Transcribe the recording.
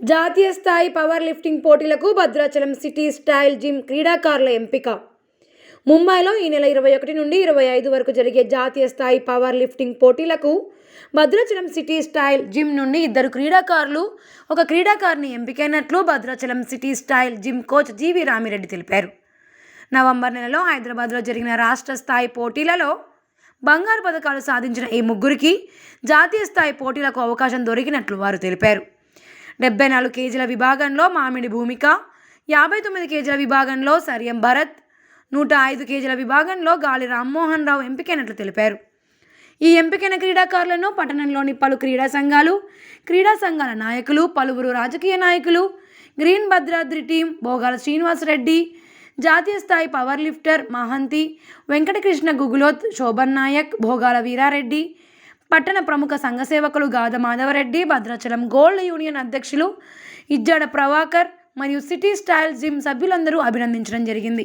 జాతీయ స్థాయి power lifting పోటీలకు భద్రాచలం సిటీ స్టైల్ జిమ్ క్రీడాకారుల ఎంపిక. ముంబైలో ఈ నెల ఇరవై ఒకటి నుండి ఇరవై ఐదు వరకు జరిగే జాతీయ స్థాయి పవర్ లిఫ్టింగ్ పోటీలకు భద్రాచలం సిటీ స్టైల్ జిమ్ నుండి ఇద్దరు క్రీడాకారులు ఒక క్రీడాకారిని ఎంపికైనట్లు Bhadrachalam city style gym coach GV Ramireddy తెలిపారు. నవంబర్ నెలలో హైదరాబాద్లో జరిగిన రాష్ట్ర స్థాయి పోటీలలో బంగారు పథకాలు సాధించిన ఈ ముగ్గురికి జాతీయ స్థాయి పోటీలకు అవకాశం దొరికినట్లు వారు తెలిపారు. డెబ్బై నాలుగు కేజీల విభాగంలో మామిడి భూమిక యాభై తొమ్మిది కేజీల విభాగంలో సరియం భరత్ నూట ఐదు కేజీల విభాగంలో గాలి రామ్మోహన్ రావు ఎంపికైనట్లు తెలిపారు. ఈ ఎంపికైన క్రీడాకారులను పట్టణంలోని పలు క్రీడా సంఘాలు క్రీడా సంఘాల నాయకులు పలువురు రాజకీయ నాయకులు గ్రీన్ భద్రాద్రి టీం భోగాల శ్రీనివాసరెడ్డి జాతీయ స్థాయి పవర్ లిఫ్టర్ మహంతి వెంకటకృష్ణ గుగులోత్ శోభన్ నాయక్ భోగాల వీరారెడ్డి పట్టణ ప్రముఖ సంఘసేవకులు గాద మాధవరెడ్డి భద్రాచలం గోల్డ్ యూనియన్ అధ్యక్షులు ఇజ్జాడ ప్రభాకర్ మరియు సిటీ స్టైల్ జిమ్ సభ్యులందరూ అభినందించడం జరిగింది.